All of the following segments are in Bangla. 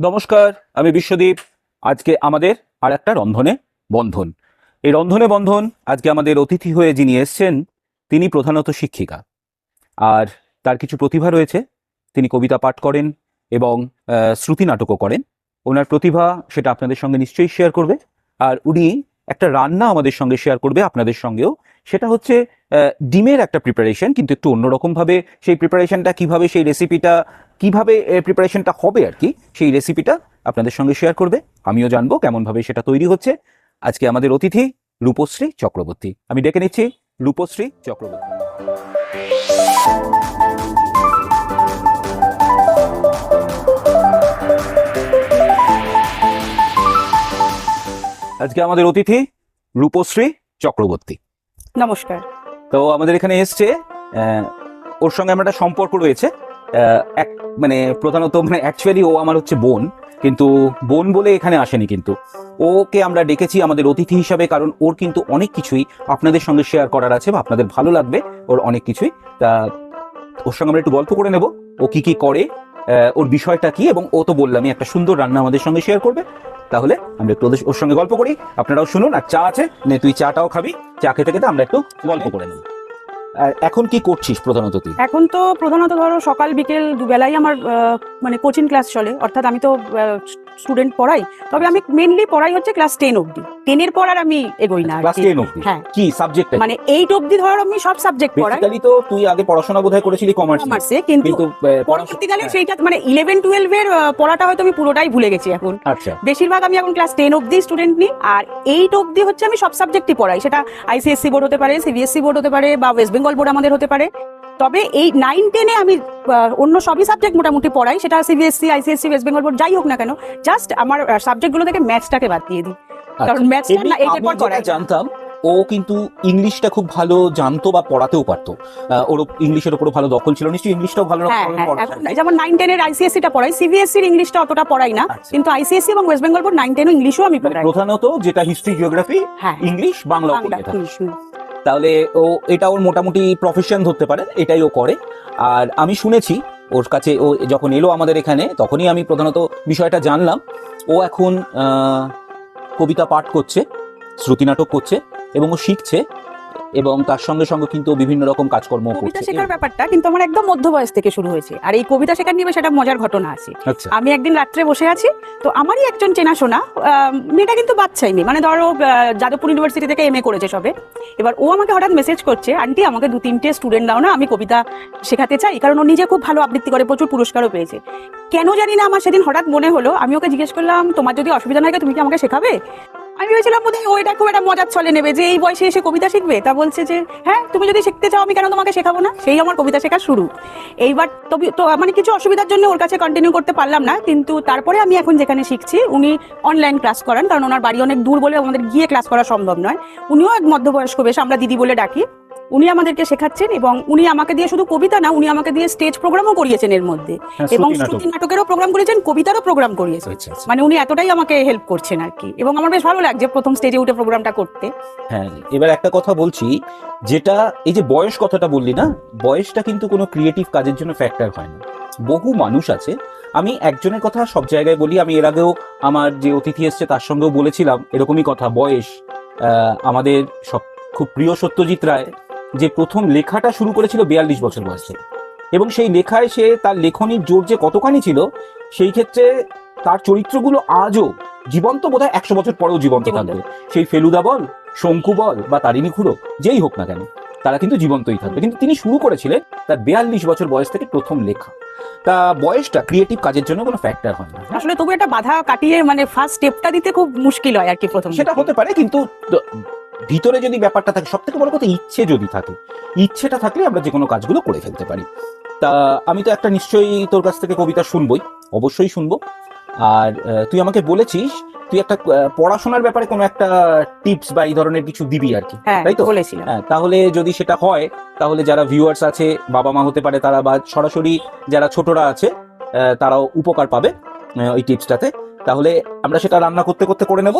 নমস্কার, আমি বিশ্বদীপ। আজকে আমাদের আর একটা রন্ধনে বন্ধন। এই রন্ধনে বন্ধন আজকে আমাদের অতিথি হয়ে যিনি এসছেন, তিনি প্রধানত শিক্ষিকা। আর তার কিছু প্রতিভা রয়েছে, তিনি কবিতা পাঠ করেন এবং শ্রুতি নাটকও করেন। ওনার প্রতিভা সেটা আপনাদের সঙ্গে নিশ্চয়ই শেয়ার করবে। আর উনি একটা রান্না আমাদের সঙ্গে শেয়ার করবে আপনাদের সঙ্গেও। সেটা হচ্ছে ডিমের একটা প্রিপারেশন কিন্তু একটু অন্যরকমভাবে সেই প্রিপারেশনটা কীভাবে সেই রেসিপিটা কীভাবে প্রিপারেশনটা হবে আর কি সেই রেসিপিটা আপনাদের সঙ্গে শেয়ার করবে। আমিও জানব কেমনভাবে সেটা তৈরি হচ্ছে। আজকে আমাদের অতিথি রূপশ্রী চক্রবর্তী। আমি ডেকে নিচ্ছি রূপশ্রী চক্রবর্তী। আজকে আমাদের অতিথি রূপশ্রী চক্রবর্তী। নমস্কার। তো আমাদের এখানে এসছে আহ, ওর সঙ্গে আমার একটা সম্পর্ক রয়েছে। এক মানে প্রধানত মানে অ্যাকচুয়ালি ও আমার হচ্ছে বোন, কিন্তু বোন বলে এখানে আসেনি কিন্তু। ওকে আমরা ডেকেছি আমাদের অতিথি হিসাবে, কারণ ওর কিন্তু অনেক কিছুই আপনাদের সঙ্গে শেয়ার করার আছে বা আপনাদের ভালো লাগবে, ওর অনেক কিছুই। তা ওর সঙ্গে আমরা একটু গল্প করে নেব, ও কি কি করে ওর বিষয়টা কি, এবং ও তো বললামই একটা সুন্দর রান্না আমাদের সঙ্গে শেয়ার করবে। তাহলে আমরা একটু ওর সঙ্গে গল্প করি, আপনারাও শুনুন, আর চা আছে, নে তুই চাটাও খাবি, চা খেতে খেতে আমরা একটু গল্প করে নেব। আর এখন কি করছিস প্রধানত তুই? এখন তো প্রধানত ধরো সকাল, বিকেল দুবেলাই আমার মানে কোচিং ক্লাস চলে। অর্থাৎ আমি তো স্টুডেন্ট পড়াই তবে আমি মেনলি পড়াই হচ্ছে ক্লাস টেন অবধি। টেনের পর আর আমি এগোই না ক্লাস। টেন অব্দি হ্যাঁ। কি সাবজেক্ট মানে এইট অবধি ধরো আমি সব সাবজেক্ট পড়াই। বেসিক্যালি তো তুই আগে পড়াশোনা বোধহয় করেছিলি কমার্স কমার্সে কিন্তু পরবর্তীকালে সেইটা মানে ইলেভেন টুয়েলভ এর পড়াটা হয়তো আমি পুরোটাই ভুলে গেছি এখন। আচ্ছা। বেশিরভাগ আমি এখন ক্লাস টেন অবধি স্টুডেন্ট নিই আর এইট অবধি হচ্ছে আমি সব সাবজেক্টই পড়াই। সেটা আইসিএসসি বোর্ড হতে পারে সিবিএসসি বোর্ড হতে পারে বা ওয়েস্ট বেঙ্গল বোর্ড আমাদের হতে পারে। তবে এই নাইন টেনে আমি অন্য সবই সাবজেক্ট মোটামুটি পড়াই। সেটা CBSE ICSE West Bengal board যাই হোক না কেন জাস্ট আমার সাবজেক্টগুলো থেকে ম্যাথসটাকে বাদ দিয়ে দিই। কারণ ম্যাথসটা এমনি না এইটের পর করাই জানতাম ও কিন্তু ইংলিশটা খুব ভালো জানতো বা পড়াতেও পারতো। ওর ইংলিশের উপর ভালো দখল ছিল। নিশ্চয়ই ইংলিশটাও ভালো হ্যাঁ হ্যাঁ যেমন নাইন টেনের আইসিএসসিটা পড়াই সিবিএসসির ইংলিশটা অতটা পড়াই না আচ্ছা। কিন্তু আইসিএসসি এবং ওয়েস্ট বেঙ্গল বোর্ড নাইন টেনও ইংলিশও আমি মানে পড়াই। প্রধানত যেটা হিস্ট্রি জিওগ্রাফি ইংলিশ বাংলা তাহলে ও, এটা ওর মোটামুটি প্রফেশন ধরতে পারে, এটাই ও করে। আর আমি শুনেছি, ওর কাছে ও যখন এলো আমাদের এখানে, তখনই আমি প্রধানত বিষয়টা জানলাম। ও এখন কবিতা পাঠ করছে শ্রুতি নাটক করছে এবং ও শিখছে। এবং তার সঙ্গে সঙ্গে কিন্তু বিভিন্ন রকম কাজকর্ম কবিতা শেখার ব্যাপারটা কিন্তু আমার একদম মধ্য বয়স থেকে শুরু হয়েছে। আর এই কবিতা শেখার নিয়ে সেটা মজার ঘটনা আছে। আচ্ছা। আমি একদিন রাত্রে বসে আছি তো আমারই একজন চেনাশোনা মেয়েটা কিন্তু বাচ্চাই নেই মানে ধরো যাদবপুর ইউনিভার্সিটি থেকে এম এ করেছে সবে। এবার ও আমাকে হঠাৎ মেসেজ করছে আন্টি আমাকে দু তিনটে স্টুডেন্ট দাও না আমি কবিতা শেখাতে চাই। কারণ ও নিজে খুব ভালো আবৃত্তি করে প্রচুর পুরস্কারও পেয়েছে। কেন জানি না আমার সেদিন হঠাৎ মনে হলো আমি ওকে জিজ্ঞেস করলাম তোমার যদি অসুবিধা না হয় তুমি কি আমাকে শেখাবে? আমি ভেবেছিলাম বোধ হয় ওইটা খুব একটা মজার চলে নেবে যে এই বয়সে এসে কবিতা শিখবে। তা বলছে যে হ্যাঁ তুমি যদি শিখতে চাও, আমি কেন তোমাকে শেখাবো না? সেই আমার কবিতা শেখা শুরু। এইবার তবে তো মানে কিছু অসুবিধার জন্য ওর কাছে কন্টিনিউ করতে পারলাম না, কিন্তু তারপরে আমি এখন যেখানে শিখছি, উনি অনলাইন ক্লাস করান, কারণ ওনার বাড়ি অনেক দূর বলে আমাদের গিয়ে ক্লাস করা সম্ভব নয়। উনিও এক মধ্যবয়স্ক বেশ, আমরা দিদি বলে ডাকি। উনি আমাদেরকে শেখাচ্ছেন এবং উনি আমাকে দিয়ে শুধু কবিতা না উনি আমাকে দিয়ে স্টেজ প্রোগ্রামও করিয়েছেন এর মধ্যে। হ্যাঁ, এবং শ্রুতি নাটকেরও প্রোগ্রাম করেছেন কবিতারও প্রোগ্রাম করিয়েছেন। মানে উনি এতটাই আমাকে হেল্প করছেন আর কি। এবং আমার বেশ ভালো লাগছে প্রথম স্টেজে উঠে প্রোগ্রামটা করতে। হ্যাঁ এবার একটা কথা বলছি যেটা এই যে বয়স কথাটা বললি না বয়সটা কিন্তু কোনো ক্রিয়েটিভ কাজের জন্য ফ্যাক্টর হয় না। বহু মানুষ আছে আমি একজনের কথা সব জায়গায় বলি আমি এর আগেও আমার যে অতিথি এসছে তার সঙ্গেও বলেছিলাম এরকমই কথা বয়স আহ, আমাদের সব খুব প্রিয় সত্যজিৎ রায় যে প্রথম লেখাটা শুরু করেছিল বিয়াল্লিশ বছর বয়সে এবং সেই লেখায় সে তার লেখনির জোর যে কতখানি ছিল সেই ক্ষেত্রে তার চরিত্রগুলো আজও জীবন্ত বোধহয় একশো বছর পরেও জীবন্ত। থাকবে। সেই ফেলুদা বল শঙ্কু বল বা তারিণী খুঁড়ো যেই হোক না কেন তারা কিন্তু জীবন্তই থাকবে। কিন্তু তিনি শুরু করেছিলেন তার বিয়াল্লিশ বছর বয়স থেকে প্রথম লেখা। তা বয়সটা ক্রিয়েটিভ কাজের জন্য কোনো ফ্যাক্টর হয় না। আসলে তবু একটা বাধা কাটিয়ে মানে ফার্স্ট স্টেপটা দিতে খুব মুশকিল হয় আর কি প্রথম সেটা হতে পারে কিন্তু ভিতরে যদি ব্যাপারটা থাকে সব থেকে বড় কথা ইচ্ছে যদি থাকে ইচ্ছেটা থাকলে আমরা যে কোনো কাজগুলো করে ফেলতে পারি। তা আমি তো একটা নিশ্চয়ই তোর কাছ থেকে কবিতা শুনবই অবশ্যই শুনব। আর তুই আমাকে বলেছিস তুই একটা পড়াশোনার ব্যাপারে কোনো একটা টিপস বা এই ধরনের কিছু দিবি আর কি হ্যাঁ তাই তো? হ্যাঁ তাহলে যদি সেটা হয় তাহলে যারা ভিউয়ার্স আছে বাবা মা হতে পারে তারা বা সরাসরি যারা ছোটরা আছে তারাও উপকার পাবে ওই টিপসটাতে। তাহলে আমরা সেটা রান্না করতে করতে করে নেব?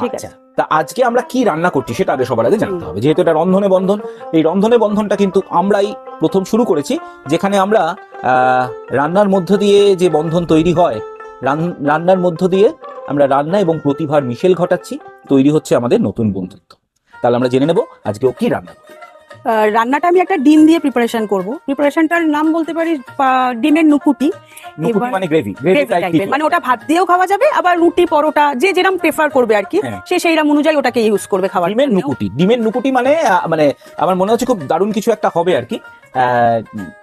ঠিক আছে। আচ্ছা তা আজকে আমরা কি রান্না করছি সেটা আগে সবার আগে জানতে হবে। যেহেতু এটা রন্ধনে বন্ধন এই রন্ধনে বন্ধনটা কিন্তু আমরাই প্রথম শুরু করেছি যেখানে আমরা আহ, রান্নার মধ্য দিয়ে যে বন্ধন তৈরি হয় রান- রান্নার মধ্য দিয়ে আমরা রান্না এবং প্রতিভার মিশেল ঘটাচ্ছি তৈরি হচ্ছে আমাদের নতুন বন্ধুত্ব। তাহলে আমরা জেনে নেব আজকে ও কি রান্না করবে। রান্নাটা আমি একটা ডিম দিয়ে প্রিপারেশন করব। প্রিপারেশনটার নাম বলতে পারি ডিমের নুকুটি। মানে গ্রেভি। মানে ওটা ভাত দিয়েও খাওয়া যাবে আবার রুটি পরোটা যে যেরকম প্রেফার করবে আর কি হ্যাঁ। সে সেইরকম অনুযায়ী ওটাকে ইউজ করবে খাবার ডিমের নুকুটি। ডিমের নুকুটি মানে মানে আমার মনে হচ্ছে খুব দারুণ কিছু একটা হবে আর কি।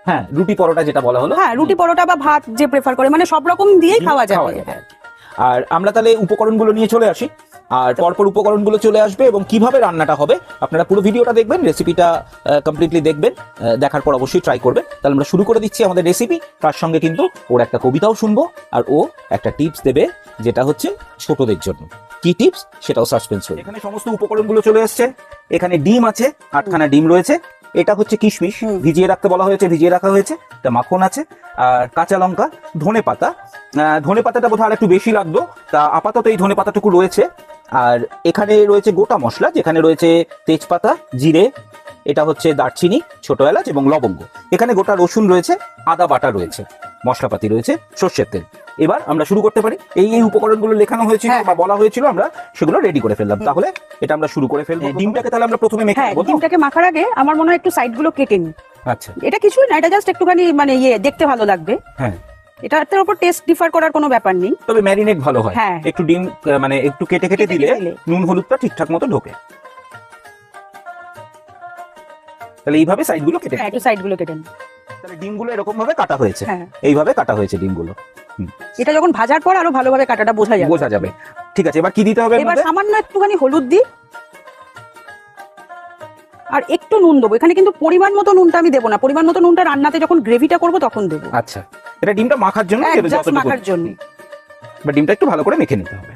হ্যাঁ রুটি পরোটা যেটা বলা হলো। হ্যাঁ রুটি পরোটা বা ভাত যে প্রেফার করে মানে সব রকম দিয়েই খাওয়া যাবে আর আর আমরা তাহলে উপকরণগুলো নিয়ে চলে আসি। আর পরপর উপকরণগুলো চলে আসবে এবং কীভাবে রান্নাটা হবে আপনারা পুরো ভিডিওটা দেখবেন রেসিপিটা কমপ্লিটলি দেখবেন আহ, দেখার পর অবশ্যই ট্রাই করবেন। তাহলে আমরা শুরু করে দিচ্ছি আমাদের রেসিপি তার সঙ্গে কিন্তু ওর একটা কবিতাও শুনব আর ও একটা টিপস দেবে যেটা হচ্ছে ছোটদের জন্য। কি টিপস সেটাও সাসপেন্স হবে এখানে সমস্ত উপকরণগুলো চলে এসছে। এখানে ডিম আছে আটখানা ডিম রয়েছে। এটা হচ্ছে কিশমিশ। ভিজিয়ে রাখতে বলা হয়েছে ভিজিয়ে রাখা হয়েছে। এটা মাখন আছে আর কাঁচা লঙ্কা ধনে পাতা আহ, ধনে পাতাটা বোধহয় আর একটু বেশি লাগতো তা আপাতত এই ধনে পাতাটুকু রয়েছে। আর এখানে রয়েছে গোটা মশলা যেখানে রয়েছে তেজপাতা জিরে এটা হচ্ছে দারচিনি ছোট এলাচ এবং লবঙ্গ। এখানে গোটা রসুন রয়েছে আদা বাটা রয়েছে মশলাপাতি রয়েছে সর্ষের তেল। এবার আমরা শুরু করতে পারি। এই এই উপকরণগুলো লেখানো হয়েছিল হ্যাঁ। বা বলা হয়েছিল আমরা সেগুলো রেডি করে ফেললাম। তাহলে এটা আমরা শুরু করে ফেলব। ডিমটাকে তাহলে আমরা প্রথমে মেখে হ্যাঁ নেব ডিমটাকে মাখার আগে আমার মনে হয় একটু সাইডগুলো কেটে নি আচ্ছা। এটা কিছুই না এটা জাস্ট একটুখানি মানে ইয়ে দেখতে ভালো লাগবে। হ্যাঁ। এটার উপর টেস্ট ডিফার করার কোনো ব্যাপার নেই। তবে ম্যারিনেট ভালো হয়। হ্যাঁ। একটু ডিম মানে একটু কেটে কেটে দিলে। নুন হলুদটা ঠিকঠাক মতো ঢোকে। তাহলে এইভাবে সাইডগুলো কেটে হ্যাঁ একটু সাইডগুলো কেটে তাহলে ডিমগুলো এরকম ভাবে কাটা হয়েছে। হ্যাঁ। এইভাবে কাটা হয়েছে ডিমগুলো। এটা যখন ভাজার পর আরও ভালোভাবে কাটাটা বোঝা যাবে। বোঝা যাবে। ঠিক আছে এবার কি দিতে হবে এবার সামান্য একটুখানি হলুদ দিই। আর একটু নুন দেবো। এখানে কিন্তু পরিমাণ মতো নুনটা আমি দেবো না। পরিমাণ মতো নুনটা রান্নাতে যখন গ্রেভিটা করব তখন দেবো। আচ্ছা এটা ডিমটা মাখার জন্য মাখার জন্য। বা ডিমটা একটু ভালো করে মেখে নিতে হবে।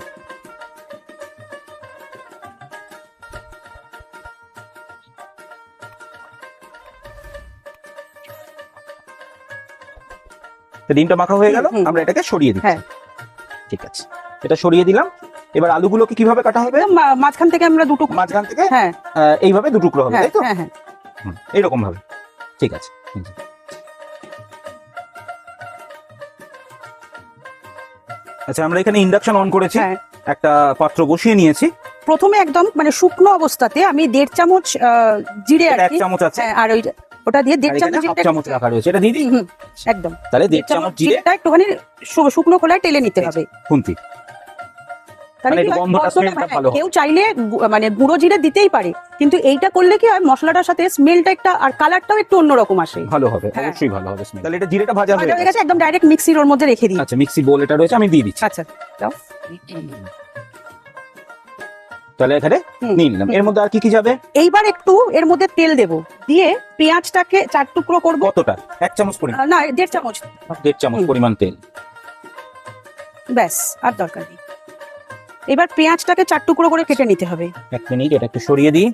ডিমটা মাখা হয়ে গেল। আমরা এটাকে সরিয়ে দিচ্ছি। হ্যাঁ। ঠিক আছে। এটা সরিয়ে দিলাম। এবার আলুগুলোকে কীভাবে কাটা হবে? মাঝখান থেকে আমরা দুটো মাঝখান থেকে? হ্যাঁ। এইভাবে দু টুকরো হবে হ্যাঁ তাই তো? হ্যাঁ হ্যাঁ। এইরকম ভাবে ঠিক আছে। আচ্ছা আমরা এখানে ইন্ডাকশন অন করেছি। হ্যাঁ। একটা পাত্র বসিয়ে নিয়েছি। প্রথমে একদম মানে শুকনো অবস্থাতে আমি দেড় চামচ আহ, জিরে আর এক চামচ আছে। হ্যাঁ, আর ওই ওটা দিয়ে দেড় চামচ জিরেটা- চামচ রাখা রয়েছে। এটা দিয়ে দিই? একদম। তাহলে দেড় চামচ জিরেটা একটুখানি শুকনো খোলায় টেলে নিতে হবে। খুন্তি। কেউ চাইলে মানে গুঁড়ো জিরে দিতেই পারে কিন্তু এইটা করলে কি হয়? মশলাটার সাথে স্মেলটা একটা আর কালারটাও একটু অন্যরকম আসে। ভালো হবে হ্যাঁ। অবশ্যই ভালো হবে smell। তাহলে এটা জিরেটা ভাজা হয়ে গেছে। গেছে একদম ডাইরেক্ট মিক্সির ওর মধ্যে রেখে দিই আচ্ছা মিক্সি বোল এটা রয়েছে আমি দিয়ে দিচ্ছি। আচ্ছা দাও। তাহলে এখানে নিয়ে নিলাম। এর মধ্যে আর কি কি যাবে? এইবার একটু এর মধ্যে তেল দেব। দিয়ে পেঁয়াজটাকে চার টুকরো করব। কতটা? এক চামচ পরিমাণ। না দেড় চামচ। দেড় চামচ পরিমাণ তেল। ব্যাস আর দরকার নেই। এবার পেঁয়াজটাকে চার টুকরো করে কেটে নিতে হবে। এক মিনিট এটা একটু সরিয়ে দিই।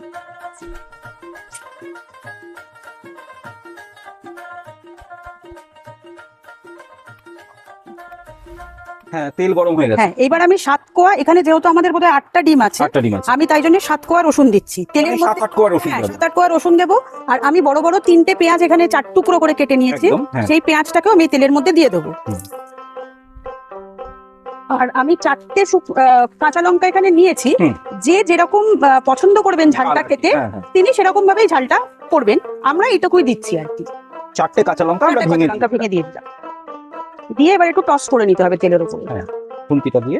হ্যাঁ তেল গরম হয়ে গেছে। হ্যাঁ এবার আমি সাত কোয়া এখানে যেহেতু আমাদের বোধহয় আটটা ডিম আছে আটটা ডিম আছে। আমি তাই জন্য সাত কোয়া রসুন দিচ্ছি। তেলের আমি সাত আট কোয়া রসুন হ্যাঁ সাত আট কোয়া রসুন দেবো আর আমি বড় বড় তিনটে পেঁয়াজ এখানে চার টুকরো করে কেটে নিয়েছি হ্যাঁ। সেই পেঁয়াজটাকেও আমি তেলের মধ্যে দিয়ে দেবো। আর আমি চারটে কাঁচা লঙ্কা এখানে নিয়েছি। যে যেরকম পছন্দ করবেন ঝালটা খেতে হ্যাঁ, হ্যাঁ। তিনি সেরকম ভাবেই ঝালটা করবেন। আমরা এইটুকুই দিচ্ছি আর কি। চারটে কাঁচা লঙ্কা আমরা ভেঙে লঙ্কা ভেঙে দিয়ে দিলাম। দিয়ে এবার একটু টস করে নিতে হবে তেলের উপরে। হ্যাঁ। খুন্তিটা দিয়ে।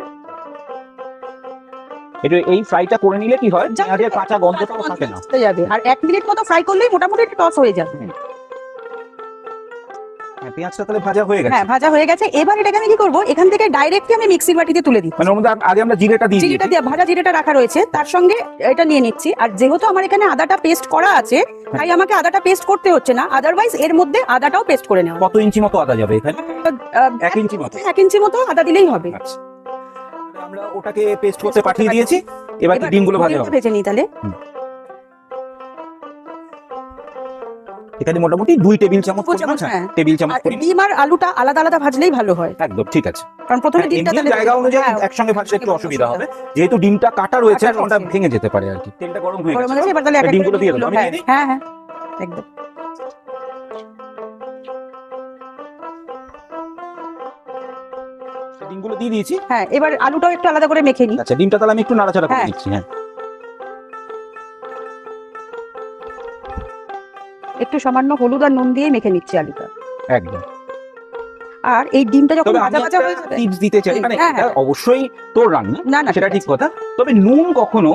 এটা এই ফ্রাইটা করে নিলে কি হয়? পেঁয়াজের কাঁচা গন্ধটাও থাকে না। যাবে। আর এক মিনিট মতো ফ্রাই করলেই মোটামুটি টস হয়ে যাবে। পেঁয়াজটা তাহলে ভাজা হয়ে গেছে। হ্যাঁ ভাজা হয়ে গেছে। এবার এটাকে আমি কি করব? এখান থেকে ডাইরেক্টলি আমি মিক্সির বাটিতে তুলে দিচ্ছি। মানে ওর আগে আমরা জিরেটা দিয়ে জিরেটা দিয়ে ভাজা জিরেটা রাখা রয়েছে। তার সঙ্গে এটা নিয়ে নিচ্ছি। আর যেহেতু আমার এখানে আদাটা পেস্ট করা আছে তাই আমাকে আদাটা পেস্ট করতে হচ্ছে না। আদারওয়াইজ এর মধ্যে আদাটাও পেস্ট করে নেওয়া কত ইঞ্চি মতো আদা যাবে এখানে? এক ইঞ্চি মতো। এক ইঞ্চি মতো আদা দিলেই হবে। আচ্ছা। আমরা ওটাকে পেস্ট করতে পাঠিয়ে দিয়েছি। এবার ডিমগুলো ভাজা হবে। ভেজে নিই তাহলে। এখানে মোটামুটি দুই টেবিল চামচ চামচ, হ্যাঁ। টেবিল চামচ ডিম আর আলুটা আলাদা আলাদা ভাজলেই ভালো হয়। একদম ঠিক আছে। কারণ প্রথমে হ্যাঁ, ডিমটা তাহলে জায়গা অনুযায়ী হ্যাঁ, একসঙ্গে ভাজলে একটু অসুবিধা হবে। যেহেতু ডিমটা কাটা রয়েছে ওটা ভেঙে যেতে পারে আর কি। তেলটা গরম হয়ে গেছে। এবার তাহলে ডিমগুলো দিয়ে আমি হ্যাঁ হ্যাঁ হ্যাঁ। একদম। ডিমগুলো দিয়ে দিয়েছি। হ্যাঁ এবার আলুটাও একটু আলাদা করে মেখে নিই আচ্ছা ডিমটা তাহলে আমি একটু নাড়াচাড়া করে হ্যাঁ। দিচ্ছি হ্যাঁ। একটু সামান্য হলুদ আর নুন দিয়ে মেখে নিচ্ছি আলুটা। একদম। আর এই ডিমটা যখন ভাজা ভাজা হয়ে যাবে টিপস দিতে চাই। মানে হ্যাঁ, এটা হ্যাঁ। অবশ্যই তোর রান্না না না সেটা ঠিক কথা। তবে নুন কখনো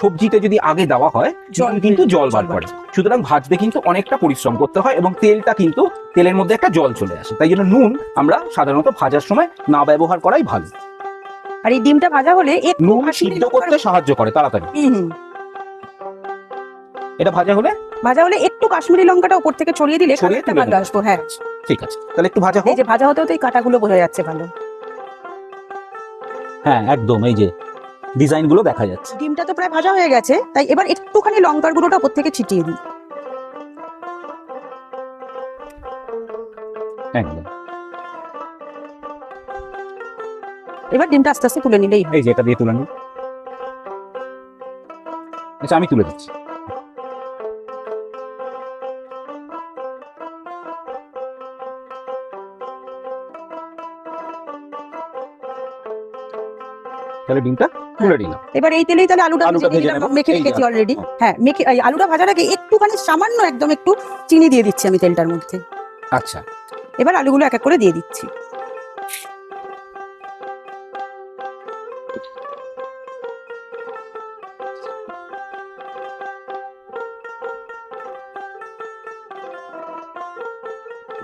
সবজিতে যদি আগে দেওয়া হয় জল কিন্তু জল বার করে। সুতরাং ভাজতে কিন্তু অনেকটা পরিশ্রম করতে হয় এবং তেলটা কিন্তু তেলের মধ্যে একটা জল চলে আসে। তাই জন্য নুন আমরা সাধারণত ভাজার সময় না ব্যবহার করাই ভালো। আর এই ডিমটা ভাজা হলে নুন সিদ্ধ করতে সাহায্য করে তাড়াতাড়ি। এটা ভাজা হলে ভাজা হলে একটু কাশ্মীরি লঙ্কাটা উপর থেকে ছড়িয়ে দিলে ছড়িয়ে ভালো আসব হ্যাঁ। ঠিক আছে তাহলে একটু ভাজা হোক এই যে ভাজা হতে হতে এই কাঁটাগুলো বোঝা যাচ্ছে ভালো। হ্যাঁ একদম এই যে ডিজাইনগুলো দেখা যাচ্ছে। ডিমটা তো প্রায় ভাজা হয়ে গেছে তাই এবার একটুখানি লঙ্কার গুঁড়োটা উপর থেকে ছিটিয়ে দিই। একদম। এবার ডিমটা আস্তে আস্তে তুলে নিলেই হয় এই যে এটা দিয়ে তুলে নিন আচ্ছা আমি তুলে দিচ্ছি। তাহলে ডিমটা তুলে দিলাম এবার এই তেলেই তাহলে আলুটা মেখে রেখেছি অলরেডি হ্যাঁ মেখে আলুটা ভাজার আগে একটুখানি সামান্য একদম একটু চিনি দিয়ে দিচ্ছি আমি তেলটার মধ্যে। আচ্ছা। এবার আলুগুলো এক এক করে দিয়ে দিচ্ছি।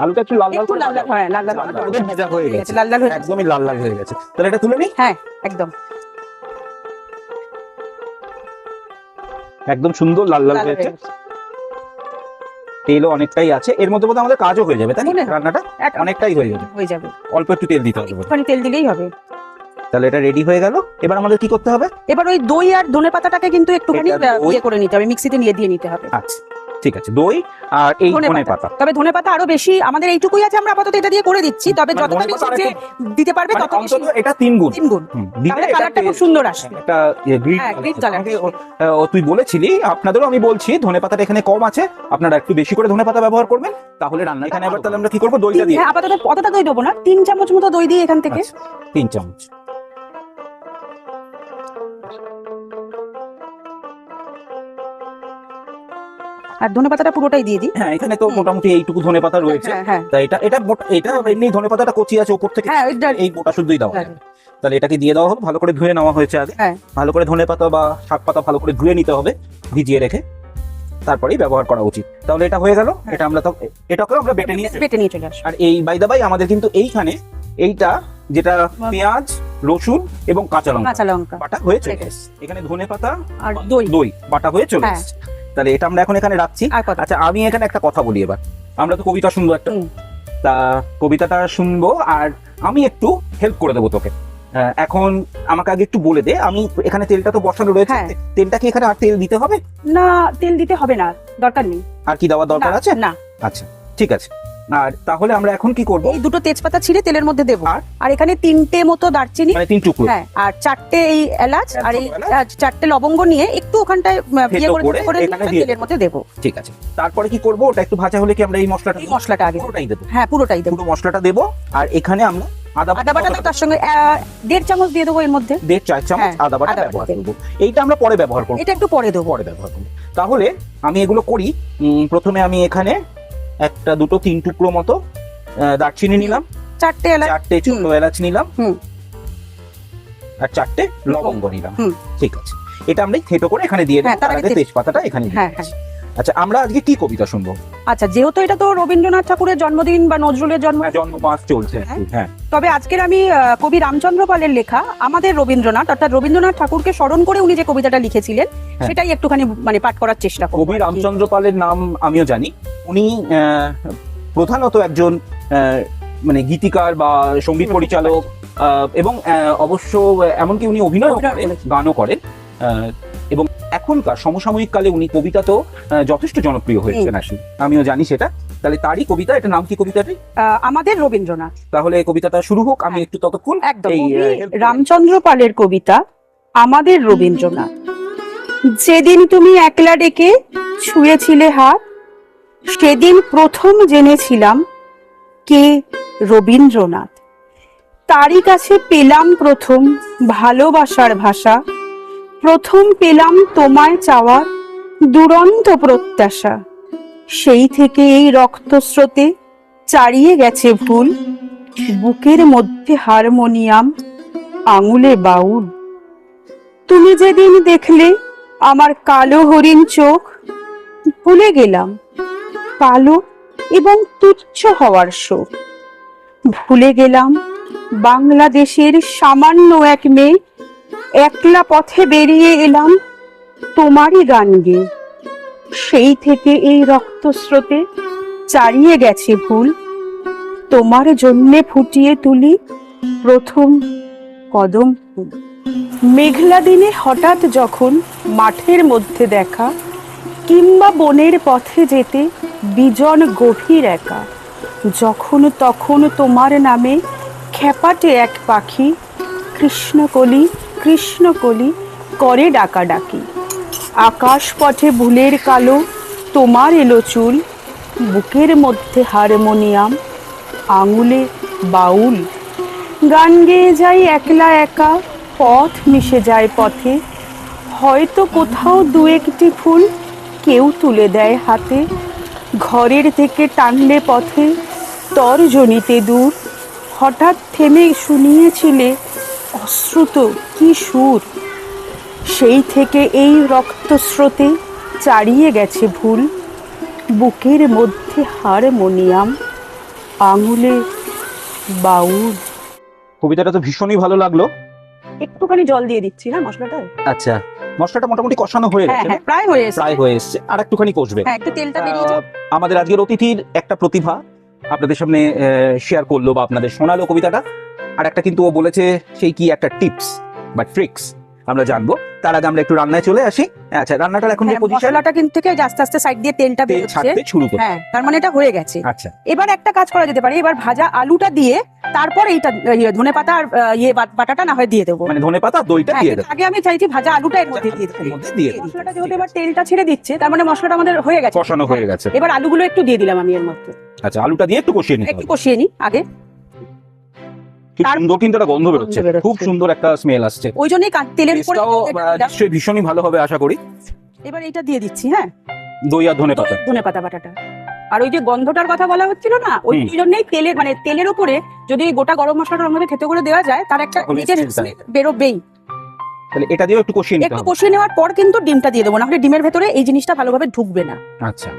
আলুটা একটু লাল লাল লাল লাল হ্যাঁ লাল লাল লাল হয়ে গেছে। লাল লাল একদমই লাল লাল হয়ে গেছে। তাহলে এটা তুলে নিই হ্যাঁ একদম। একদম সুন্দর লাল লাল হয়েছে। তেলও অনেকটাই আছে। এর মধ্যে বোধহয় আমাদের কাজও হয়ে যাবে তাই না? রান্নাটা অনেকটাই হয়ে যাবে। হয়ে যাবে। অল্প একটু তেল দিতে হবে মানে একটুখানি তেল দিলেই হবে। তাহলে এটা রেডি হয়ে গেল। এবার আমাদের কি করতে হবে? এবার ওই দই আর ধনে পাতাটাকে কিন্তু একটুখানি ইয়ে করে নিতে হবে মিক্সিতে নিয়ে দিয়ে নিতে হবে। আচ্ছা। ঠিক আছে দই আর এই ধনে ধনে পাতা। পাতা তবে ধনে পাতা আরও বেশি আমাদের এইটুকুই আছে আমরা আপাতত এটা দিয়ে করে দিচ্ছি তবে মানে যতটা বেশি দিতে পারবে মানে তত বেশি এটা তিন গুণ। তিন গুণ। তাহলে কালারটা খুব সুন্দর গ্রিন হ্যাঁ, তুই বলেছিলি আপনাদেরও আমি বলছি ধনে পাতাটা এখানে কম আছে আপনারা একটু বেশি করে ধনে পাতা ব্যবহার করবেন তাহলে রান্না এখানে আবার তাহলে আমরা কি করব? দইটা দিয়ে। হ্যাঁ আপাতত অতটা দই দেবো না তিন চামচ মতো দই দিই এখান থেকে। আচ্ছা, তিন চামচ। আর ধনে পাতাটা পুরোটাই দিয়ে দিই। হ্যাঁ এখানে তো মোটামুটি এইটুকু ধনে পাতা রয়েছে। হ্যাঁ হ্যাঁ। তাই এটা এটা এটা এমনি ধনে পাতাটা কচি আছে উপর থেকে হ্যাঁ এই মোটা শুদ্ধই দেওয়া হ্যাঁ। তাহলে এটাকে দিয়ে দেওয়া হলো ভালো করে ধুয়ে নেওয়া হয়েছে আগে। ভালো করে ধনে পাতা বা শাক পাতা ভালো করে ধুয়ে নিতে হবে ভিজিয়ে রেখে। তারপরেই ব্যবহার করা উচিত। তাহলে এটা হয়ে গেল এটা আমরা তো এটাকেও আমরা বেটে নিয়ে বেটে নিয়ে চলে আসব। আর এই বাইদা বাই আমাদের কিন্তু এইখানে এইটা যেটা পেঁয়াজ রসুন এবং কাঁচা লঙ্কা। কাঁচা লঙ্কা। বাটা হয়ে চলে। এখানে ধনে পাতা আর দই। দই বাটা হয়ে চলে। এসেছে। তাহলে এটা আমরা এখন এখানে রাখছি। আচ্ছা আমি এখানে একটা কথা বলি এবার। আমরা তো কবিতা শুনব একটা। তা কবিতাটা শুনব আর আমি একটু হেল্প করে দেবো তোকে। এখন আমাকে আগে একটু বলে দে। আমি এখানে তেলটা তো বসানো রয়েছে। হ্যাঁ। তেলটা কি এখানে আর তেল দিতে হবে? না তেল দিতে হবে না। দরকার নেই। আর কি দেওয়ার দরকার আছে? না। আচ্ছা ঠিক আছে। আর তাহলে আমরা এখন কি করব? এই দুটো তেজপাতা ছিঁড়ে তেলের মধ্যে দেবো। আর? এখানে তিনটে মতো দারচিনি। মানে তিন টুকরো। হ্যাঁ আর চারটে এই এলাচ আর এই চারটে লবঙ্গ নিয়ে একটু ওখানটায় থেতো ইয়ে করে করে তেলের মধ্যে দেবো। ঠিক আছে। তারপরে কি করব? ওটা একটু ভাজা হলে কি আমরা এই মশলাটা মশলাটা আগে। পুরোটাই দেবো। হ্যাঁ পুরোটাই দেবো। পুরো মশলাটা দেবো। আর এখানে আমরা আদা তার সঙ্গে দেড় চামচ দিয়ে দেবো এর মধ্যে। দেড় চার চামচ হ্যাঁ, আদা বাটা ব্যবহার করব। এইটা আমরা পরে ব্যবহার করব। এটা একটু পরে দেবো। পরে ব্যবহার করব। তাহলে আমি এগুলো করি। প্রথমে আমি এখানে একটা দুটো তিন টুকরো মতো আহ, দারচিনি নিলাম। চারটে এলাচ। চারটে ছোট এলাচ নিলাম। আর চারটে লবঙ্গ নিলাম। ঠিক আছে। এটা আমরা থেটো করে এখানে দিয়ে দিই তার আগে আগে তেজপাতাটা এখানে দিয়ে হ্যাঁ, দিচ্ছি। আচ্ছা আমরা আজকে কি কবিতা শুনব আচ্ছা যেহেতু এটা তো রবীন্দ্রনাথ ঠাকুরের জন্মদিন বা নজরুলের জন্ম হ্যাঁ, জন্ম চলছে হ্যাঁ। হ্যাঁ তবে আজকের আমি কবি রামচন্দ্র পালের লেখা আমাদের রবীন্দ্রনাথ অর্থাৎ রবীন্দ্রনাথ ঠাকুরকে স্মরণ করে উনি যে কবিতাটা লিখেছিলেন হ্যাঁ। সেটাই একটুখানি মানে পাঠ করার চেষ্টা করব কবি রামচন্দ্র পালের নাম আমিও জানি উনি প্রধানত একজন মানে গীতিকার বা সংগীত পরিচালক আহ, এবং অবশ্য এমনকি উনি অভিনয়। গানও করেন আহ, এবং এখনকার সমসাময়িক কালে উনি কবিতাতেও যথেষ্ট জনপ্রিয় হয়েছেন আসলে। আমিও জানি সেটা। তাহলে তারই কবিতা এটা নাম কি কবিতাটি? আমাদের রবীন্দ্রনাথ। তাহলে কবিতাটা শুরু হোক আমি একটু ততক্ষণ একদম। রামচন্দ্র পালের কবিতা আমাদের রবীন্দ্রনাথ। যেদিন তুমি একলা ডেকে ছুঁয়েছিলে হাত সেদিন প্রথম জেনেছিলাম কে রবীন্দ্রনাথ। তারই কাছে পেলাম প্রথম ভালোবাসার ভাষা প্রথম পেলাম তোমায় চাওয়ার দুরন্ত প্রত্যাশা। সেই থেকে এই রক্তস্রোতে চারিয়ে গেছে ভুল। বুকের মধ্যে হারমোনিয়াম, আঙুলে বাউল। তুমি যেদিন দেখলে আমার কালো হরিণ চোখ, ভুলে গেলাম। কালো এবং তুচ্ছ হওয়ার শোক। ভুলে গেলাম বাংলাদেশের সামান্য এক মেয়ে একলা পথে বেরিয়ে এলাম তোমারই গান গেয়ে সেই থেকে এই রক্তস্রোতে চারিয়ে গেছে ভুল। তোমার জন্যে ফুটিয়ে তুলি প্রথম কদম। ফুল মেঘলা দিনে হঠাৎ যখন মাঠের মধ্যে দেখা, কিংবা বনের পথে যেতে বিজন গভীর একা, যখন তখন তোমার নামে খেপাটে এক পাখি কৃষ্ণকলি কৃষ্ণকলি করে ডাকাডাকি। আকাশ পথে ভুলের কালো, তোমার এলো চুল, বুকের মধ্যে হারমোনিয়াম, আঙুলে বাউল। গান গেয়ে যাই একলা একা, পথ মিশে যায় পথে। হয়তো কোথাও দু একটি ফুল কেউ তুলে দেয় হাতে। ঘরের থেকে টানলে পথে, তর্জনীতে দূর। হঠাৎ থেমে শুনিয়েছিলে অশ্রুত কি সুর। সেই থেকে এই রক্তস্রোতে চারিয়ে গেছে ভুল। বুকের মধ্যে হারমোনিয়াম আঙুলে বাউল। কবিতাটা তো ভীষণই ভালো লাগল। একটুখানি জল দিয়ে দিচ্ছি না মশলাটা? আচ্ছা মশলাটা মোটামুটি কষানো হয়ে হ্যাঁ গেছে হ্যাঁ? প্রায় হয়ে এসেছে। প্রায় হয়ে এসেছে আর একটুখানি কষবে। হ্যাঁ একটু তেলটা বেরিয়ে যাক। আমাদের আজকের অতিথির একটা প্রতিভা। আপনাদের সামনে শেয়ার করল বা আপনাদের শোনালো কবিতাটা। আর একটা কিন্তু ও বলেছে সেই কি একটা টিপস বা ট্রিক্স আমরা জানব। তার আগে আমরা একটু রান্নায় চলে আসি। আচ্ছা রান্নাটার এখন যে হ্যাঁ, পজিশন মশলাটা কিন্তু থেকে আস্তে আস্তে সাইড দিয়ে তেলটা তেল বেরোচ্ছে। ছাড়তে শুরু করে হ্যাঁ তার মানে এটা হয়ে গেছে। আচ্ছা। এবার একটা কাজ করা যেতে পারে। এবার ভাজা আলুটা দিয়ে তারপর এইটা ধনে পাতা আর ইয়ে বাটাটা না হয় দিয়ে দেবো। মানে ধনে পাতা দইটা হ্যাঁ, দিয়ে দেবো। আগে আমি চাইছি ভাজা আলুটা এর মধ্যে দিয়ে দিয়ে মশলাটা যেহেতু এবার তেলটা ছেড়ে দিচ্ছে তার মানে মশলাটা আমাদের হয়ে গেছে। কষানো হয়ে গেছে। এবার আলুগুলো একটু দিয়ে দিলাম আমি এর মধ্যে। আচ্ছা আলুটা দিয়ে একটু কষিয়ে নিই একটু কষিয়ে নিই আগে। সুন্দর কিন্তু একটা গন্ধ বেরোচ্ছে। খুব সুন্দর একটা স্মেল আসছে। ওই জন্যই তেলের উপরে। নিশ্চয়ই ভীষণই ভালো হবে আশা করি। এবার এটা দিয়ে দিচ্ছি হ্যাঁ? দই আর ধনে পাতা। ধনে পাতা বাটাটা। আর ওই যে গন্ধটার কথা বলা হচ্ছিল না ওই জন্যই তেলের মানে তেলের উপরে যদি গোটা গরম মশলাটা আমাদের খেতে করে দেওয়া যায় তার একটা নিজের বেরোবেই। তাহলে এটা দিয়েও একটু কষিয়ে নিতে একটু কষিয়ে নেওয়ার পর কিন্তু ডিমটা দিয়ে দেবো না হলে ডিমের ভেতরে এই জিনিসটা ভালোভাবে ঢুকবে না। আচ্ছা।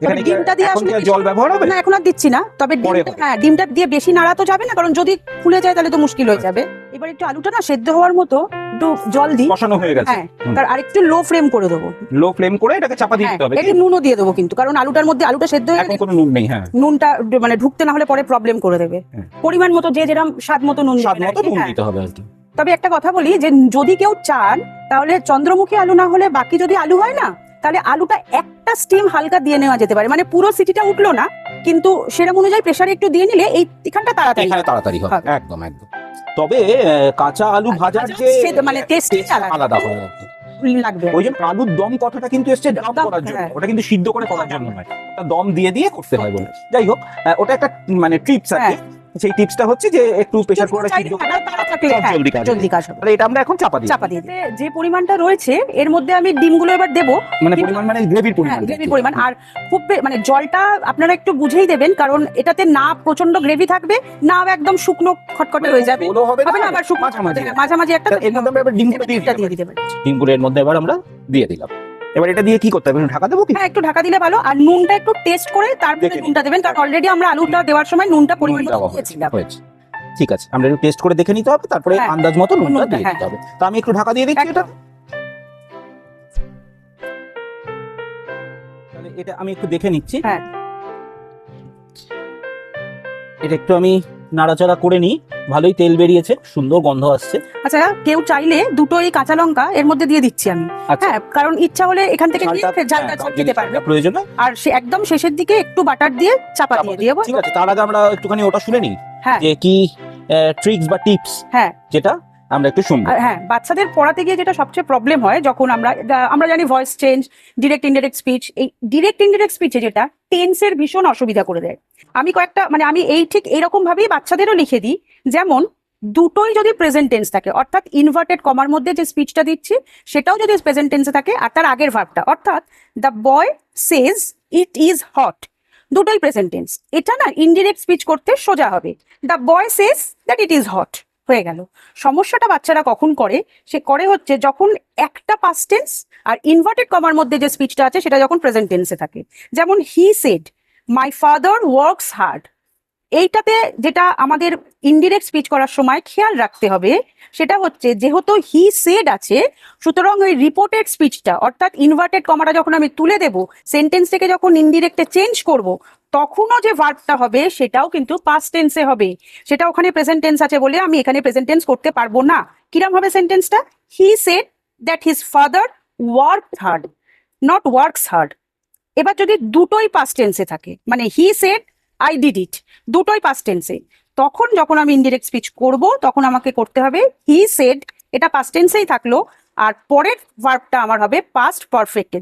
এখানে ডিমটা দিয়ে আসলে কি আর কিছু- জল ব্যবহার হবে? না এখন আর দিচ্ছি না। তবে ডিমটা হ্যাঁ ডিমটা দিয়ে বেশি নাড়া যাবে না কারণ যদি ফুলে যায় তাহলে তো মুশকিল হয়ে যাবে। এবার একটু আলুটা না সেদ্ধ হওয়ার মতো একটু জল দিই। কষানো হয়ে গেছে। হ্যাঁ তার আরেকটু লো ফ্লেম করে দেবো। লো ফ্লেম করে এটাকে চাপা দিয়ে দিতে হবে। একটু নুনও দিয়ে দেবো কিন্তু কারণ আলুটার মধ্যে আলুটা সেদ্ধ হয়ে এখন কোনো নুন নেই হ্যাঁ। নুনটা মানে ঢুকতে না হলে পরে প্রবলেম করে দেবে। পরিমাণ মতো যে যেরকম স্বাদ মতো নুন স্বাদ মতো নুন। দিতে হবে আর কি। তবে একটা কথা বলি যে যদি কেউ চান তাহলে চন্দ্রমুখী আলু না হলে বাকি যদি আলু হয় না তাহলে আলুটা একটা স্টিম হালকা দিয়ে নেওয়া যেতে পারে। মানে পুরো সিটিটা উঠল না কিন্তু সেরকম অনুযায়ী প্রেশার একটু দিয়ে নিলে এই এখানটা তাড়াতাড়ি এখানে তাড়াতাড়ি হবে। একদম একদম। তবে কাঁচা আলু ভাজার ভাজা যে মানে taste আলাদা। হয় লাগবে। ওই জন্য আলুর দম কথাটা কিন্তু এসছে দম করার জন্য। হ্যাঁ। ওটা কিন্তু সিদ্ধ করে করার জন্য নয়। দম দিয়ে দিয়ে করতে হয় বলে। যাই হোক ওটা একটা মানে ট্রিপস আর কি সেই টিপসটা হচ্ছে যে একটু প্রেসার করে চাইলে সিদ্ধ জলদি কাজ। জলদি কাজ হবে। তাহলে এটা আমরা এখন চাপা দিই চাপা দিয়ে দিই। যে পরিমাণটা রয়েছে এর মধ্যে আমি ডিমগুলো এবার দেবো। মানে পরিমাণ মানে গ্রেভির পরিমাণ। হ্যাঁ গ্রেভির পরিমাণ। আর খুব মানে জলটা আপনারা একটু বুঝেই দেবেন কারণ এটাতে না প্রচণ্ড গ্রেভি থাকবে না একদম শুকনো খটখটে হয়ে যাবে। হবে না আবার শুকনো মাঝামাঝি। মাঝামাঝি একটা এর মধ্যে আমরা ডিমগুলো দিয়ে দিতে পারি। ডিমগুলো এর মধ্যে এবার আমরা দিয়ে দিলাম। এবার এটা দিয়ে কি করতে হবে? ঢাকা দেবো কি? হ্যাঁ একটু ঢাকা দিলে ভালো। আর নুনটা একটু টেস্ট করে তারপরে নুনটা দেবেন। কারণ অলরেডি আমরা আলুটা দেওয়ার সময় নুনটা পরিমাণ দিয়েছিলাম। ঠিক আছে আমরা একটু টেস্ট করে দেখে নিতে হবে তারপরে হ্যাঁ। আন্দাজ মতো নুনটা দিয়ে হ্যাঁ। দিতে হবে। তো আমি একটু ঢাকা দিয়ে দিচ্ছি এটা। এটা আমি একটু দেখে নিচ্ছি। হ্যাঁ। এটা একটু আমি নাড়াচাড়া করে নিই। ভালোই তেল বেরিয়েছে সুন্দর গন্ধ আসছে। আচ্ছা কেউ চাইলে দুটো এই কাঁচা লঙ্কা এর মধ্যে দিয়ে দিচ্ছি আমি। আচ্ছা। হ্যাঁ কারণ ইচ্ছা হলে এখান থেকে ঝালটা- হ্যাঁ, দিতে পারবে। প্রয়োজন আর সে একদম শেষের দিকে একটু বাটার দিয়ে চাপা দিয়ে দিয়ে। ঠিক আছে তার আগে আমরা একটুখানি ওটা শুনে নিই। হ্যাঁ। যে কি ট্রিক্স বা টিপস হ্যাঁ। যেটা আমরা একটু শুনব। হ্যাঁ বাচ্চাদের পড়াতে গিয়ে যেটা সবচেয়ে প্রবলেম হয়, যখন আমরা আমরা জানি voice change direct indirect speech এই ডিরেক্ট ইনডিরেক্ট স্পিচে যেটা টেন্সের ভীষণ অসুবিধা করে দেয়। আমি কয়েকটা মানে আমি এই ঠিক এরকম ভাবেই বাচ্চাদেরও লিখে দিই, যেমন দুটোই যদি প্রেজেন্ট টেন্স থাকে, অর্থাৎ ইনভার্টেড কমার মধ্যে যে স্পিচটা দিচ্ছি, সেটাও যদি প্রেজেন্ট টেন্সে থাকে, আর তার আগের ভাবটা অর্থাৎ the boy says it is hot দুটোই প্রেজেন্ট টেন্স এটা না ইনডিরেক্ট স্পিচ করতে সোজা হবে। The boy says that it is hot হয়ে গেল। সমস্যাটা বাচ্চারা কখন করে? সে করে হচ্ছে যখন একটা পাস্ট টেন্স আর ইনভার্টেড কমার মধ্যে যে স্পিচটা আছে, সেটা যখন প্রেজেন্ট টেন্সে থাকে। যেমন he said my father works hard এইটাতে যেটা আমাদের ইনডিরেক্ট স্পিচ করার সময় খেয়াল রাখতে হবে, সেটা হচ্ছে যেহেতু হি সেড আছে, সুতরাং ওই রিপোর্টেড স্পিচটা অর্থাৎ ইনভার্টেড কমাটা যখন আমি তুলে দেব সেন্টেন্স থেকে যখন ইনডিরেক্টে চেঞ্জ করব তখনও যে ভার্বটা হবে, সেটাও কিন্তু পাস্ট টেন্সে হবে। সেটা ওখানে প্রেজেন্ট টেন্স আছে বলে আমি এখানে প্রেজেন্ট টেন্স করতে পারব না। কিরম হবে সেন্টেন্সটা he said that his father work hard not works hard এবার যদি দুটোই পাস্ট টেন্সে থাকে মানে he said I did it দুটোই পাস্ট টেন্সে তখন যখন আমি ইনডিরেক্ট স্পিচ করব, তখন আমাকে করতে হবে হি সেড এটা পাস্ট টেন্সেই থাকল, আর পরের ভার্বটা আমার হবে past পারফেক্টে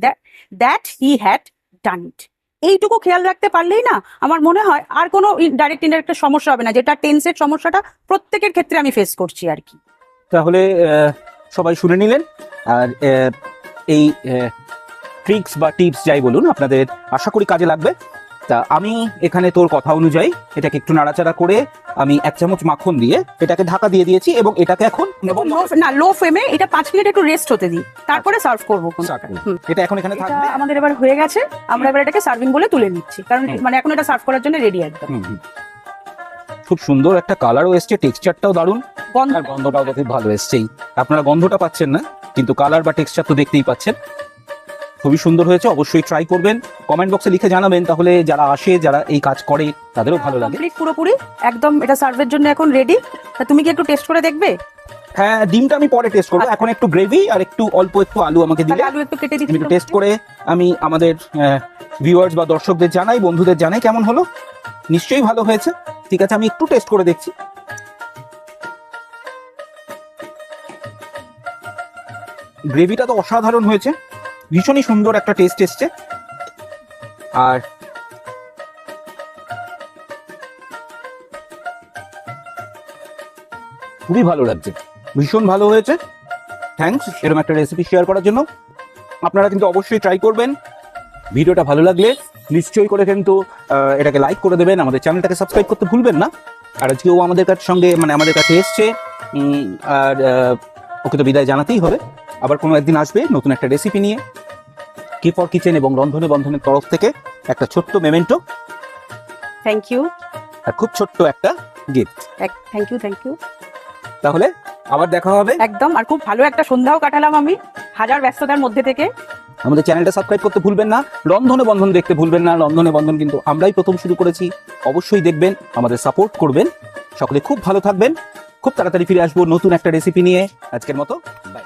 that he had done it এইটুকু খেয়াল রাখতে পারলেই না আমার মনে হয় আর কোনো ডাইরেক্ট ইনডাইরেক্টের সমস্যা হবে না। যেটা টেন্সের সমস্যাটা প্রত্যেকের ক্ষেত্রে আমি ফেস করছি আর কি। তাহলে সবাই শুনে নিলেন। আর এই ট্রিক্স বা টিপস যাই বলুন, আপনাদের আশা করি কাজে লাগবে। তা আমি এখানে তোর কথা অনুযায়ী এটাকে একটু নাড়াচাড়া করে আমি এক চামচ মাখন দিয়ে এটাকে ঢাকা দিয়ে দিয়েছি এবং এটাকে এখন না লো ফ্লেমে এটা পাঁচ মিনিট একটু রেস্ট হতে দিই। তারপরে সার্ভ করব Start করব। এটা এখন এখানে থাকবে? আমাদের এবার হয়ে গেছে। আমরা এবার এটাকে সার্ভিং বলে তুলে নিচ্ছি। কারণ মানে এখন এটা সার্ভ করার জন্য রেডি একদম। খুব সুন্দর একটা কালারও এসছে টেক্সচারটাও দারুণ। আর গন্ধটাও খুব ভালো এসছেই। আপনারা গন্ধটা পাচ্ছেন না কিন্তু কালার বা টেক্সচার তো দেখতেই পাচ্ছেন। খুবই সুন্দর হয়েছে অবশ্যই ট্রাই করবেন। কমেন্ট বক্সে লিখে জানাবেন তাহলে যারা আসে যারা এই কাজ করে তাদেরও ভালো লাগে। পুরোপুরি? একদম এটা সার্ভের জন্য এখন রেডি তুমি কি একটু টেস্ট করে দেখবে? হ্যাঁ ডিমটা আমি পরে টেস্ট করব। এখন একটু গ্রেভি আর একটু অল্প একটু আলু আমাকে দিলে। আলু একটু কেটে দিচ্ছি। একটু টেস্ট করে আমি আমাদের ভিউয়ার্স বা দর্শকদের জানাই বন্ধুদের জানাই কেমন হলো। নিশ্চয়ই ভালো হয়েছে। ঠিক আছে আমি একটু টেস্ট করে দেখছি। গ্রেভিটা তো অসাধারণ হয়েছে। ভীষণই সুন্দর একটা টেস্ট এসছে। আর খুবই ভালো লাগছে। ভীষণ ভালো হয়েছে। থ্যাঙ্কস এরকম একটা রেসিপি শেয়ার করার জন্য। আপনারা কিন্তু অবশ্যই ট্রাই করবেন। ভিডিওটা ভালো লাগলে নিশ্চয়ই করে কিন্তু এটাকে লাইক করে দেবেন। আমাদের চ্যানেলটাকে সাবস্ক্রাইব করতে ভুলবেন না। আর আজকেও আমাদের কাছে সঙ্গে মানে আমাদের কাছে এসছে। আর ওকে তো বিদায় জানাতেই হবে। আবার কোনো একদিন আসবে নতুন একটা রেসিপি নিয়ে। কি ফর কিচেন এবং রন্ধনে বন্ধনের তরফ থেকে একটা ছোট্ট মেমেন্টো থ্যাংক ইউ আর খুব ছোট্ট একটা gift thank you thank you তাহলে আবার দেখা হবে। একদম আর খুব ভালো একটা সন্ধ্যাও কাটালাম আমি হাজার ব্যস্ততার মধ্যে থেকে। আমাদের চ্যানেলটা সাবস্ক্রাইব করতে ভুলবেন না রন্ধনে বন্ধন দেখতে ভুলবেন না রন্ধনে বন্ধন কিন্তু আমরাই প্রথম শুরু করেছি। অবশ্যই দেখবেন আমাদের সাপোর্ট করবেন। সকলে খুব ভালো থাকবেন খুব তাড়াতাড়ি ফিরে আসব নতুন একটা রেসিপি নিয়ে। আজকের মতো বাই